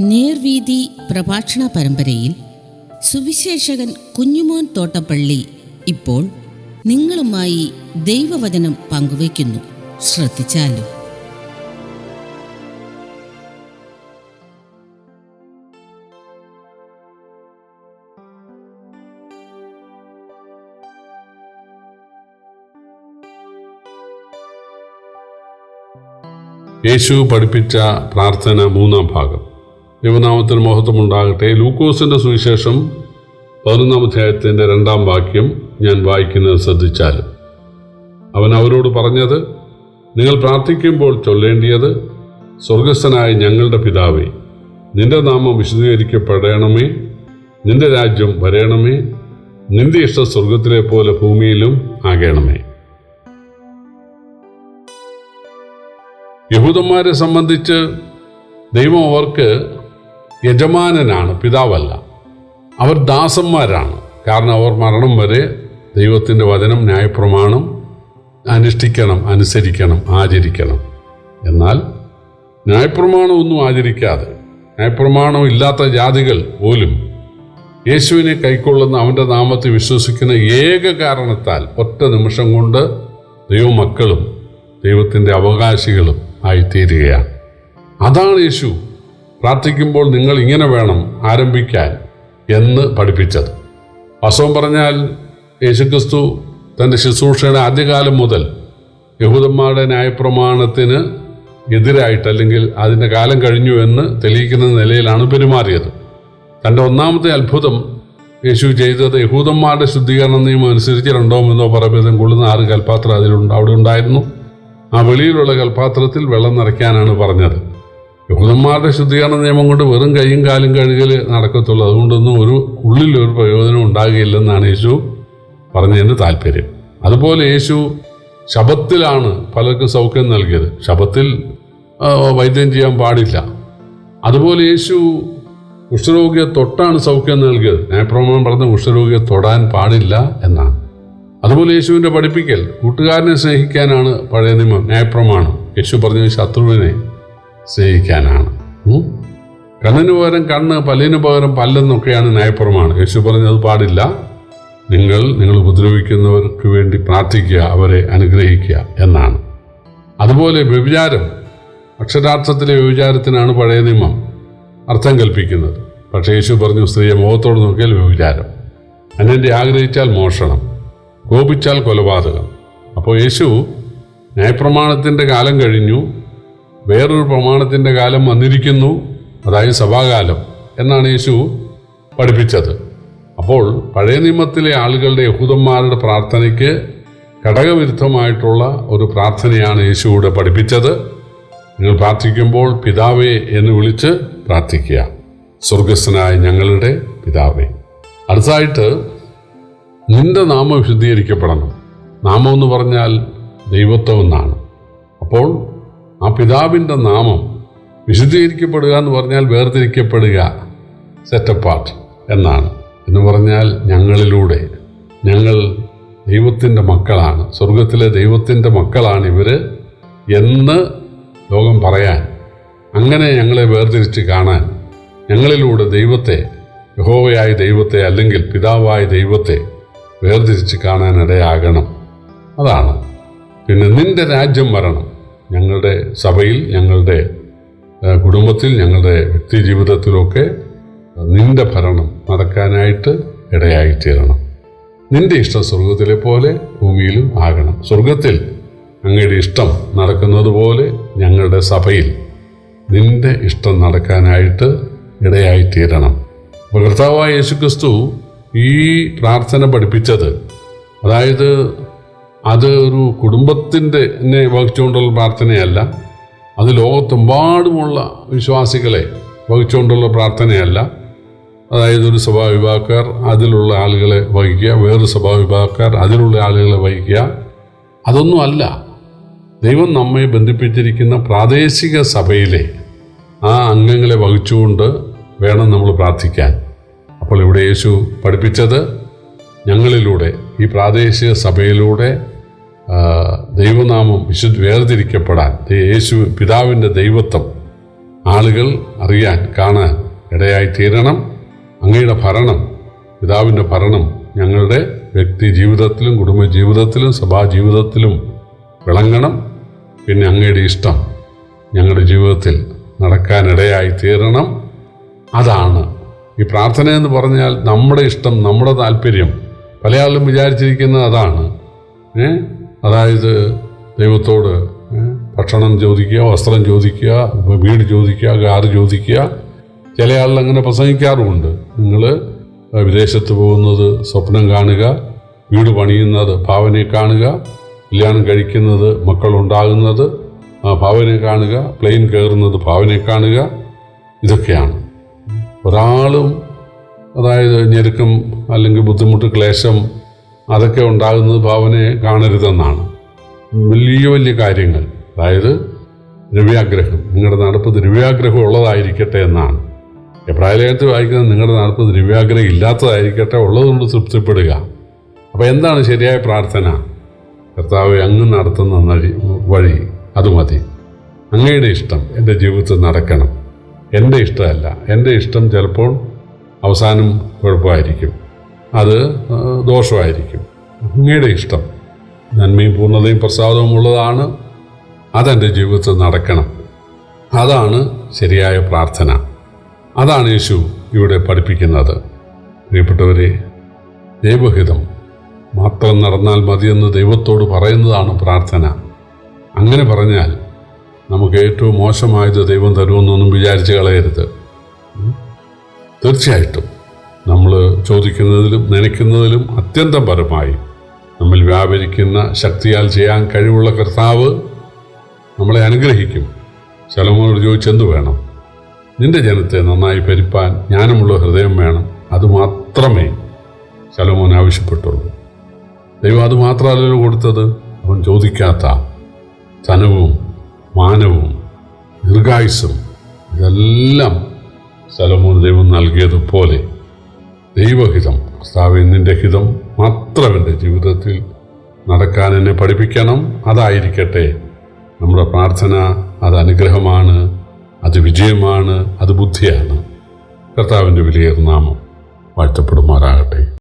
നേർവീതി പ്രഭാഷണ പരമ്പരയിൽ സുവിശേഷകൻ കുഞ്ഞുമോൻ തോട്ടപ്പള്ളി ഇപ്പോൾ നിങ്ങളുമായി ദൈവവചനം പങ്കുവയ്ക്കുന്നു. ശ്രദ്ധിച്ചാലും? യേശു പഠിപ്പിച്ച പ്രാർത്ഥന മൂന്നാം ഭാഗം. ദൈവനാമത്തിന് മഹത്വമുണ്ടാകട്ടെ. ലൂക്കോസിന്റെ സുവിശേഷം പതിനൊന്നാം അധ്യായത്തിന്റെ രണ്ടാം വാക്യം ഞാൻ വായിക്കുന്നത് ശ്രദ്ധിച്ചാൽ അവൻ അവരോട് പറഞ്ഞത് നിങ്ങൾ പ്രാർത്ഥിക്കുമ്പോൾ ചൊല്ലേണ്ടിയത് സ്വർഗസ്ഥനായ ഞങ്ങളുടെ പിതാവേ നിന്റെ നാമം വിശദീകരിക്കപ്പെടണമേ നിന്റെ രാജ്യം വരയണമേ നിന്റെ ഇഷ്ടം സ്വർഗത്തിലെ പോലെ ഭൂമിയിലും ആകണമേ. യഹൂദന്മാരെ സംബന്ധിച്ച് ദൈവം അവർക്ക് യജമാനനാണ് പിതാവല്ല. അവർ ദാസന്മാരാണ്. കാരണം അവർ മരണം വരെ ദൈവത്തിന്റെ വചനം ന്യായപ്രമാണം അനുഷ്ഠിക്കണം അനുസരിക്കണം ആചരിക്കണം. എന്നാൽ ന്യായപ്രമാണം ഒന്നും ആചരിക്കാതെ ന്യായപ്രമാണം ഇല്ലാത്ത ജാതികൾ പോലും യേശുവിനെ കൈക്കൊള്ളുന്ന അവന്റെ നാമത്തിൽ വിശ്വസിക്കുന്ന ഏക കാരണത്താൽ ഒറ്റ നിമിഷം കൊണ്ട് ദൈവമക്കളും ദൈവത്തിന്റെ അവകാശികളും ആയിത്തീരുകയാണ്. അതാണ് യേശു പ്രാർത്ഥിക്കുമ്പോൾ നിങ്ങൾ ഇങ്ങനെ വേണം ആരംഭിക്കാൻ എന്ന് പഠിപ്പിച്ചത്. വാസ്തവം പറഞ്ഞാൽ യേശുക്രിസ്തു തന്റെ ശുശ്രൂഷയുടെ ആദ്യകാലം മുതൽ യഹൂദന്മാരുടെ ന്യായപ്രമാണത്തിന് എതിരായിട്ട് അല്ലെങ്കിൽ അതിന്റെ കാലം കഴിഞ്ഞു എന്ന് തെളിയിക്കുന്ന നിലയിലാണ് പെരുമാറിയത്. തന്റെ ഒന്നാമത്തെ അത്ഭുതം യേശു ചെയ്തത് യഹൂദന്മാരുടെ ശുദ്ധീകരണ നിയമം അനുസരിച്ച് രണ്ടോ മൂന്നോ പറമ്പതം കൊള്ളുന്ന ആറ് കൽപ്പാത്രം അതിലുണ്ട് അവിടെ ഉണ്ടായിരുന്നു. ആ വെളിയിലുള്ള കൽപ്പാത്രത്തിൽ വെള്ളം നിറയ്ക്കാനാണ് പറഞ്ഞത്. യഹൂദന്മാരുടെ ശുദ്ധീകരണ നിയമം കൊണ്ട് വെറും കൈയും കാലും കഴുകൽ നടക്കത്തുള്ളൂ. അതുകൊണ്ടൊന്നും ഒരു ഉള്ളിൽ ഒരു പ്രയോജനം ഉണ്ടാകുകയില്ലെന്നാണ് യേശു പറഞ്ഞതിന്റെ താല്പര്യം. അതുപോലെ യേശു ശബത്തിലാണ് പലർക്കും സൗഖ്യം നൽകിയത്. ശബത്തിൽ വൈദ്യം ചെയ്യാൻ പാടില്ല. അതുപോലെ യേശു കുഷ്ഠരോഗിയെ തൊട്ടാണ് സൗഖ്യം നൽകിയത്. ന്യായപ്രമാണം പറഞ്ഞ കുഷ്ഠരോഗിയെ തൊടാൻ പാടില്ല എന്നാണ്. അതുപോലെ യേശുവിന്റെ പഠിപ്പിക്കൽ കൂട്ടുകാരനെ സ്നേഹിക്കാനാണ് പഴയ നിയമം ന്യായപ്രമാണം. യേശു പറഞ്ഞ ശത്രുവിനെ സ്നേഹിക്കാനാണ്? കണ്ണിന് പകരം കണ്ണ് പല്ലിന് പകരം പല്ലെന്നൊക്കെയാണ് ന്യായപ്രമാണ്. യേശു പറഞ്ഞത് പാടില്ല. നിങ്ങൾ നിങ്ങൾ ഉപദ്രവിക്കുന്നവർക്ക് വേണ്ടി പ്രാർത്ഥിക്കുക അവരെ അനുഗ്രഹിക്കുക എന്നാണ്. അതുപോലെ വ്യഭിചാരം. അക്ഷരാർത്ഥത്തിലെ വ്യഭിചാരത്തിനാണ് പഴയ നിയമം അർത്ഥം കൽപ്പിക്കുന്നത്. പക്ഷേ യേശു പറഞ്ഞു സ്ത്രീയെ മുഖത്തോട് നോക്കിയാൽ വ്യഭിചാരം. അന്യന്റെ ആഗ്രഹിച്ചാൽ മോഷണം കോപിച്ചാൽ കൊലപാതകം. അപ്പോൾ യേശു ന്യായപ്രമാണത്തിന്റെ കാലം കഴിഞ്ഞു. വേറൊരു പ്രമാണത്തിന്റെ കാലം വന്നിരിക്കുന്നു. അതായത് സഭാകാലം എന്നാണ് യേശു പഠിപ്പിച്ചത്. അപ്പോൾ പഴയ നിയമത്തിലെ ആളുകളുടെ യഹൂദന്മാരുടെ പ്രാർത്ഥനയ്ക്ക് ഘടകവിരുദ്ധമായിട്ടുള്ള ഒരു പ്രാർത്ഥനയാണ് യേശുവിടെ പഠിപ്പിച്ചത്. നിങ്ങൾ പ്രാർത്ഥിക്കുമ്പോൾ പിതാവേ എന്ന് വിളിച്ച് പ്രാർത്ഥിക്കുക. സ്വർഗസ്ഥനായ ഞങ്ങളുടെ പിതാവേ അടുത്തായിട്ട് നിന്റെ നാമം വിശുദ്ധീകരിക്കപ്പെടണം നാമം എന്ന് പറഞ്ഞാൽ ദൈവത്വം എന്നാണ്. അപ്പോൾ ആ പിതാവിന്റെ നാമം വിശുദ്ധീകരിക്കപ്പെടുക എന്ന് പറഞ്ഞാൽ വേർതിരിക്കപ്പെടുക. സെറ്റപ്പാർട്ട് എന്നാണ്. എന്ന് പറഞ്ഞാൽ ഞങ്ങളിലൂടെ. ഞങ്ങൾ ദൈവത്തിന്റെ മക്കളാണ്. സ്വർഗത്തിലെ ദൈവത്തിന്റെ മക്കളാണ് ഇവർ എന്ന് ലോകം പറയാൻ. അങ്ങനെ ഞങ്ങളെ വേർതിരിച്ച് കാണാൻ. ഞങ്ങളിലൂടെ ദൈവത്തെ യഹോവയായ ദൈവത്തെ അല്ലെങ്കിൽ പിതാവായ ദൈവത്തെ വേർതിരിച്ച് കാണാനിടയാകണം. അതാണ്. പിന്നെ നിന്റെ രാജ്യം വരണം. ഞങ്ങളുടെ സഭയിൽ ഞങ്ങളുടെ കുടുംബത്തിൽ ഞങ്ങളുടെ വ്യക്തി ജീവിതത്തിലൊക്കെ നിന്റെ ഭരണം നടക്കാനായിട്ട് ഇടയായിത്തീരണം. നിന്റെ ഇഷ്ടം സ്വർഗത്തിലെ പോലെ ഭൂമിയിലും ആകണം. സ്വർഗത്തിൽ അങ്ങയുടെ ഇഷ്ടം നടക്കുന്നത് പോലെ ഞങ്ങളുടെ സഭയിൽ നിന്റെ ഇഷ്ടം നടക്കാനായിട്ട് ഇടയായിത്തീരണം. അപ്പോൾ കർത്താവായ യേശുക്രിസ്തു ഈ പ്രാർത്ഥന പഠിപ്പിച്ചത് അതായത് അത് ഒരു കുടുംബത്തിന്റെ വഹിച്ചുകൊണ്ടുള്ള പ്രാർത്ഥനയല്ല. അത് ലോകത്തെമ്പാടുമുള്ള വിശ്വാസികളെ വഹിച്ചുകൊണ്ടുള്ള പ്രാർത്ഥനയല്ല. അതായത് ഒരു സഭാവിഭാഗക്കാർ അതിലുള്ള ആളുകളെ വഹിക്കുക വേറൊരു സഭാവിഭാഗക്കാർ അതിലുള്ള ആളുകളെ വഹിക്കുക അതൊന്നും അല്ല. ദൈവം നമ്മെ ബന്ധിപ്പിച്ചിരിക്കുന്ന പ്രാദേശിക സഭയിലെ ആ അംഗങ്ങളെ വഹിച്ചുകൊണ്ട് വേണം നമ്മൾ പ്രാർത്ഥിക്കാൻ. അപ്പോൾ ഇവിടെ യേശു പഠിപ്പിച്ചത് ഞങ്ങളിലൂടെ ഈ പ്രാദേശിക സഭയിലൂടെ ദൈവനാമം വിശുദ്ധ വേർതിരിക്കപ്പെടാൻ യേശു പിതാവിന്റെ ദൈവത്വം ആളുകൾ അറിയാൻ കാണാൻ ഇടയായി തീരണം. അങ്ങയുടെ ഭരണം പിതാവിന്റെ ഭരണം ഞങ്ങളുടെ വ്യക്തി ജീവിതത്തിലും കുടുംബ ജീവിതത്തിലും സഭാ ജീവിതത്തിലും വിളങ്ങണം. പിന്നെ അങ്ങയുടെ ഇഷ്ടം ഞങ്ങളുടെ ജീവിതത്തിൽ നടക്കാനിടയായി തീരണം. അതാണ്. ഈ പ്രാർത്ഥന എന്ന് പറഞ്ഞാൽ നമ്മുടെ ഇഷ്ടം നമ്മുടെ താല്പര്യം. പല ആളും വിചാരിച്ചിരിക്കുന്നത് അതാണ്. ഏ? അതായത് ദൈവത്തോട് ഭക്ഷണം ചോദിക്കുക വസ്ത്രം ചോദിക്കുക വീട് ചോദിക്കുക കാറ് ചോദിക്കുക. ചില ആളുകൾ അങ്ങനെ പ്രസംഗിക്കാറുമുണ്ട്. നിങ്ങൾ വിദേശത്ത് പോകുന്നത് സ്വപ്നം കാണുക വീട് പണിയുന്നത് ഭാവനയെ കാണുക കല്യാണം കഴിക്കുന്നത് മക്കളുണ്ടാകുന്നത് ഭാവനയെ കാണുക പ്ലെയിൻ കയറുന്നത് ഭാവനയെ കാണുക ഇതൊക്കെയാണ്. ഒരാളും അതായത് ഞെരുക്കം അല്ലെങ്കിൽ ബുദ്ധിമുട്ട് ക്ലേശം അതൊക്കെ ഉണ്ടാകുന്നത് ഭാവനയെ കാണരുതെന്നാണ്. വലിയ വലിയ കാര്യങ്ങൾ. അതായത് ദ്രവ്യാഗ്രഹം നിങ്ങളുടെ നടപ്പ് ദ്രവ്യാഗ്രഹം ഉള്ളതായിരിക്കട്ടെ എന്നാണ്. എബ്രാഹിലേഖത്തിൽ വായിക്കുന്നത് നിങ്ങളുടെ നടപ്പ് ദ്രവ്യാഗ്രഹം ഇല്ലാത്തതായിരിക്കട്ടെ ഉള്ളതുകൊണ്ട് തൃപ്തിപ്പെടുക. അപ്പോൾ എന്താണ് ശരിയായ പ്രാർത്ഥന? കർത്താവ് അങ്ങ് നടത്തുന്ന വഴി അത് മതി. അങ്ങയുടെ ഇഷ്ടം എന്റെ ജീവിതത്തിൽ നടക്കണം. എന്റെ ഇഷ്ടമല്ല. എന്റെ ഇഷ്ടം ചിലപ്പോൾ അവസാനം കുഴപ്പമായിരിക്കും. അത് ദോഷമായിരിക്കും. അങ്ങയുടെ ഇഷ്ടം. നന്മയും പൂർണതയും പ്രസാദവും ഉള്ളതാണ് അതെന്റെ ജീവിതത്തിൽ നടക്കണം. അതാണ് ശരിയായ പ്രാർത്ഥന. അതാണ് യേശു ഇവിടെ പഠിപ്പിക്കുന്നത്. പ്രിയപ്പെട്ടവരെ ദൈവഹിതം. മാത്രം നടന്നാൽ മതിയെന്ന് ദൈവത്തോട് പറയുന്നതാണ് പ്രാർത്ഥന. അങ്ങനെ പറഞ്ഞാൽ നമുക്ക് ഏറ്റവും മോശമായത് ദൈവം തരുമെന്നൊന്നും വിചാരിച്ച് കളയരുത്. തീർച്ചയായിട്ടും. നമ്മൾ ചോദിക്കുന്നതിലും നനയ്ക്കുന്നതിലും അത്യന്തം പരമായി നമ്മൾ വ്യാപരിക്കുന്ന ശക്തിയാൽ ചെയ്യാൻ കഴിവുള്ള കർത്താവ് നമ്മളെ അനുഗ്രഹിക്കും. ശലോമോനോട് ചോദിച്ചെന്ത് വേണം? നിന്റെ ജനത്തെ നന്നായി ഭരിപ്പാൻ ജ്ഞാനമുള്ള ഹൃദയം വേണം. അതുമാത്രമേ ശലോമോൻ ആവശ്യപ്പെട്ടുള്ളൂ. ദൈവം അത് മാത്രമല്ലല്ലോ കൊടുത്തത്. അവൻ ചോദിക്കാത്ത ധനവും മാനവും ദീർഘായുസും ഇതെല്ലാം ശലോമോൻ ദൈവം നൽകിയതുപോലെ ദൈവഹിതം. കർത്താവ് ഹിതം മാത്രം എന്റെ ജീവിതത്തിൽ നടക്കാൻ എന്നെ പഠിപ്പിക്കണം. അതായിരിക്കട്ടെ. നമ്മുടെ പ്രാർത്ഥന അത് അനുഗ്രഹമാണ് അത് വിജയമാണ് അത് ബുദ്ധിയാണ്. കർത്താവിന്റെ വിലയേറുന്നാമം നാമം വാഴ്ത്തപ്പെടുമാറാകട്ടെ.